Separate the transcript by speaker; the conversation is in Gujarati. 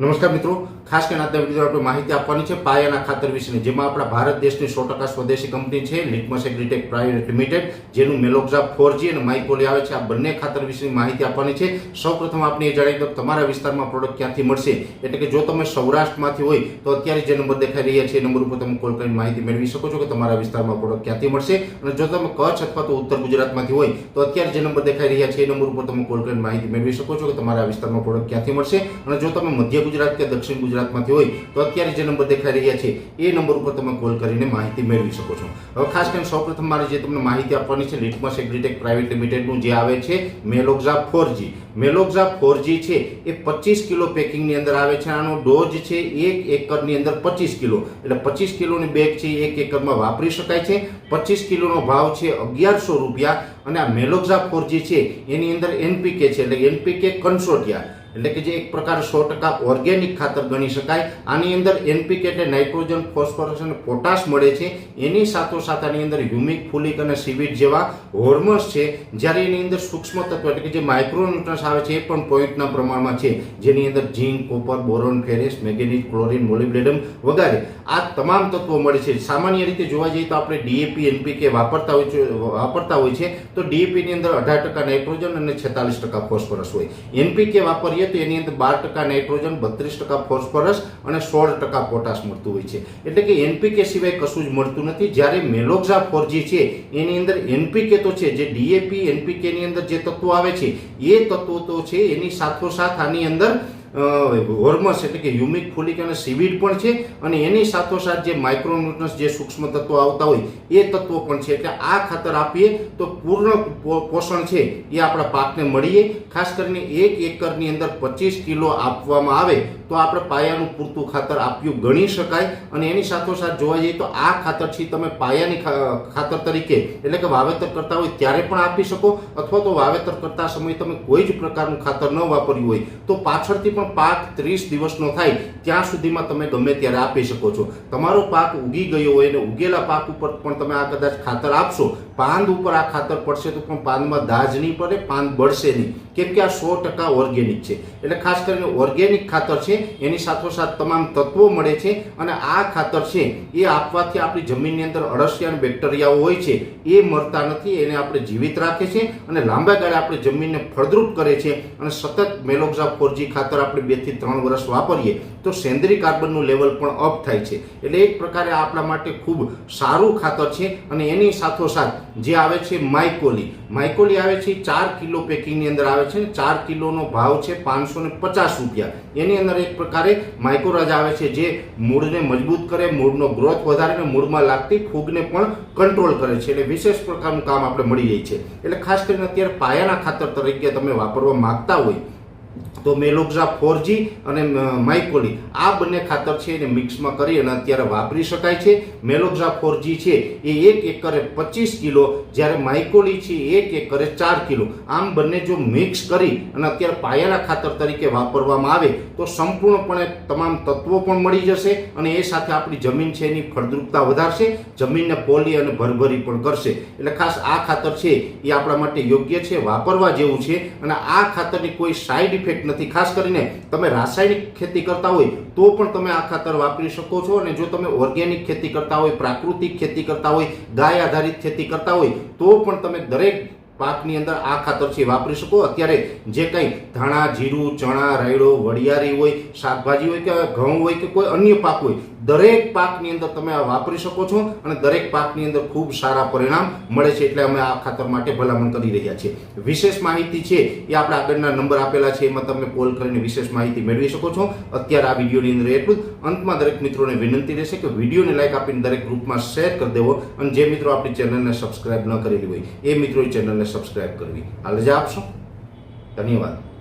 Speaker 1: નમસ્કાર મિત્રો. ખાસ કરીને આજના વીડિયો આપણે માહિતી આપવાની છે પાયાના ખાતર વિશેની, જેમાં આપણા ભારત દેશની સો ટકા સ્વદેશી કંપની છે લિટમસ એગ્રીટેક પ્રાઇવેટ લિમિટેડ જેનું મેલોક્ઝા ફોરજી અને માઇકોલી આવે છે. આ બંને ખાતર વિશેની માહિતી આપવાની છે. સૌપ્રથમ આપણે એ જણાવી દો તમારા વિસ્તારમાં પ્રોડક્ટ ક્યાંથી મળશે? એટલે કે જો તમે સૌરાષ્ટ્રમાંથી હોય, તો અત્યારે જે નંબર દેખાઈ રહ્યા છે, એ નંબર ઉપર તમે કોલ કરીને માહિતી મેળવી શકો છો કે તમારા વિસ્તારમાં પ્રોડક્ટ ક્યાંથી મળશે. અને જો તમે કચ્છ અથવા તો ઉત્તર ગુજરાતમાંથી હોય, તો અત્યારે જે નંબર દેખાઈ રહ્યા છે, એ નંબર ઉપર તમે કોલ કરીને માહિતી મેળવી શકો છો કે તમારા વિસ્તારમાં પ્રોડક્ટ ક્યાંથી મળશે. અને જો તમે મધ્ય ગુજરાત કે દક્ષિણ ગુજરાતમાંથી હોય, તો અત્યારે જે નંબર દેખાઈ રહ્યા છે, એ નંબર ઉપર તમે કોલ કરીને માહિતી મેળવી શકો છો. હવે ખાસ કરીને સૌપ્રથમ મારે જે તમને માહિતી આપવાની છે, લિટમસ એગ્રીટેક પ્રાઇવેટ લિમિટેડનું જે આવે છે, મેલોક્ઝા ફોરજી મેલોક્ઝા ફોરજી છે, એ પચીસ કિલો પેકિંગની અંદર આવે છે, આનો ડોઝ છે, એક એકરની અંદર પચીસ કિલો. એટલે પચીસ કિલોની બેગ છે એક એકરમાં વાપરી શકાય છે. પચીસ કિલોનો ભાવ છે અગિયારસો રૂપિયા અને આ મેલોક્ઝા ફોરજી છે, એની અંદર એનપીકે છે, એટલે એનપીકે કન્સોટિયા. એટલે કે જે એક પ્રકાર સો ટકા ઓર્ગેનિક ખાતર ગણી શકાય. આની અંદર એનપીકે એટલે નાઇટ્રોજન ફોસ્ફરસ અને પોટાશ મળે છે. એની સાથોસાથ આની અંદર હ્યુમિક ફુલિક અને સિવિટ જેવા હોર્મોન્સ છે. જ્યારે એની અંદર સૂક્ષ્મ તત્વ એટલે કે જે માઇક્રોન્યુટ્રન્સ આવે છે, એ પણ પોઈન્ટના પ્રમાણમાં છે. જેની અંદર zinc copper boron ferrous magnesium chlorine molybdenum વગેરે. આ તમામ તત્વો મળે છે. સામાન્ય રીતે જોવા જઈએ તો આપણે ડીએપી એનપીકે વાપરતા હોય છે, વાપરતા હોય છે. તો ડીએપીની અંદર અઢાર ટકા નાઇટ્રોજન અને છેતાલીસ ટકા ફોસ્ફરસ હોય. એનપીકે વાપરીએ તો એની અંદર બાર ટકા નાઇટ્રોજન, બત્રીસ ટકા ફોસ્ફરસ અને સોળ ટકા પોટાશ મળતું હોય છે. એટલે કે એનપીકે સિવાય કશું જ મળતું નથી. જ્યારે મેલોક્ઝા ફોરજી છે, એની અંદર એનપીકે તો છે. જે ડીએપી એનપીકેની અંદર જે તત્વો આવે છે, એ તત્વો તો છે. એની સાથોસાથ આની અંદર હોર્મોન્સ એટલે કે હ્યુમિક ફોલિક અને સિવિડ પણ છે અને એની સાથોસાથ જે માઇક્રોન્યુટ્રન્સ જે સૂક્ષ્મ તત્વો આવતા હોય, એ તત્વો પણ છે. એટલે આ ખાતર આપીએ તો પૂર્ણ પોષણ છે એ આપણા પાકને મળીએ. ખાસ કરીને એક એકરની અંદર પચીસ કિલો આપવામાં આવે તો આપણે પાયાનું પૂરતું ખાતર આપ્યું ગણી શકાય. અને એની સાથોસાથ જોવા જઈએ તો આ ખાતરથી તમે પાયાની ખાતર તરીકે એટલે કે વાવેતર કરતા હોય ત્યારે પણ આપી શકો. અથવા તો વાવેતર કરતા સમયે તમે કોઈ જ પ્રકારનું ખાતર ન વાપર્યું હોય તો પાછળથી પણ પાક ત્રીસ દિવસનો થાય, ત્યાં સુધીમાં તમે ગમે ત્યારે આપી શકો છો. તમારો પાક ઉગી ગયો હોય અને ઉગેલા પાક ઉપર પણ તમે આ કદાચ ખાતર આપશો, પાંદ ઉપર આ ખાતર પડશે તો પણ પાનમાં દાજ નહીં પડે પાન બળશે નહીં. કેમ કે આ સો ટકા ઓર્ગેનિક છે. એટલે ખાસ કરીને ઓર્ગેનિક ખાતર છે, એની સાથોસાથ તમામ તત્વો મળે છે અને આ ખાતર છે, એ આપવાથી આપણી જમીનની અંદર અળસિયા અને બેક્ટેરિયાઓ હોય છે, એ મળતા નથી, એને આપણે જીવિત રાખે છે અને લાંબા ગાળે આપણે જમીનને ફળદ્રુપ કરે છે અને સતત મેલોક્ઝા ફોરજી ખાતર આપણે બેથી ત્રણ વર્ષ વાપરીએ, તો સેન્દ્રિય કાર્બનનું લેવલ પણ અપ થાય છે. એટલે એક પ્રકારે આપણા માટે ખૂબ સારું ખાતર છે અને એની સાથોસાથ જે આવે છે માઇકોલી. માઇકોલી આવે છે ચાર કિલો પેકિંગની અંદર આવે છે ચાર કિલોનો ભાવ છે પાંચસો ને પચાસ રૂપિયા. એની અંદર એક પ્રકારે માઇક્રોરાજ આવે છે જે મૂળને મજબૂત કરે, મૂળનો ગ્રોથ વધારે અને મૂળમાં લાગતી ફૂગને પણ કંટ્રોલ કરે છે. એટલે વિશેષ પ્રકારનું કામ આપણે મળી જાય છે. એટલે ખાસ કરીને અત્યારે પાયાના ખાતર તરીકે તમે વાપરવા માંગતા હોય તો મેલોક્ઝા ફોરજી અને માઇકોલી આ બંને ખાતર છે એને મિક્સમાં કરી અને અત્યારે વાપરી શકાય છે. મેલોક્ઝા ફોરજી છે એ એક એકરે પચીસ કિલો, જ્યારે માઇકોલી છે એક એકરે ચાર કિલો. આમ બંને જો મિક્સ કરી અને અત્યારે પાયાના ખાતર તરીકે વાપરવામાં આવે, તો સંપૂર્ણપણે તમામ તત્વો પણ મળી જશે અને એ સાથે આપણી જમીન છે એની ફળદ્રુપતા વધારશે, જમીનને પોલી અને ભરભરી પણ કરશે. એટલે ખાસ આ ખાતર છે એ આપણા માટે યોગ્ય છે, વાપરવા જેવું છે. અને આ ખાતરની કોઈ સાઈડ ઇફેક્ટ નથી. ખાસ કરીને તમે રાસાયણિક ખેતી કરતા હોય તો પણ તમે આ ખાતર વાપરી શકો છો અને જો તમે ઓર્ગેનિક ખેતી કરતા હોય, પ્રાકૃતિક ખેતી કરતા હોય, ગાય આધારિત ખેતી કરતા હોય, તો પણ તમે દરેક પાકની અંદર આ ખાતર છે વાપરી શકો. અત્યારે જે કંઈ ધાણા, જીરું, ચણા, રાયડો, વડિયારી હોય, શાકભાજી હોય કે ઘઉં હોય કે કોઈ અન્ય પાક હોય દરેક પાકની અંદર તમે આ વાપરી શકો છો અને દરેક પાકની અંદર ખૂબ સારા પરિણામ મળે છે એટલે અમે આ ખાતર માટે ભલામણ કરી રહ્યા છીએ. વિશેષ માહિતી છે એ આપણે આગળના નંબર આપેલા છે, એમાં તમે કોલ કરીને વિશેષ માહિતી મેળવી શકો છો. અત્યારે આ વિડીયોની અંદર એટલું અંતમાં દરેક મિત્રોને વિનંતી રહેશે કે વિડીયોને લાઇક આપીને દરેક ગ્રુપમાં શેર કરી દેવો અને જે મિત્રો આપણી ચેનલને સબસ્ક્રાઇબ ન કરેલી હોય એ મિત્રોએ ચેનલને સબસ્ક્રાઇબ કરવી. હાલ રજા આપશો. ધન્યવાદ.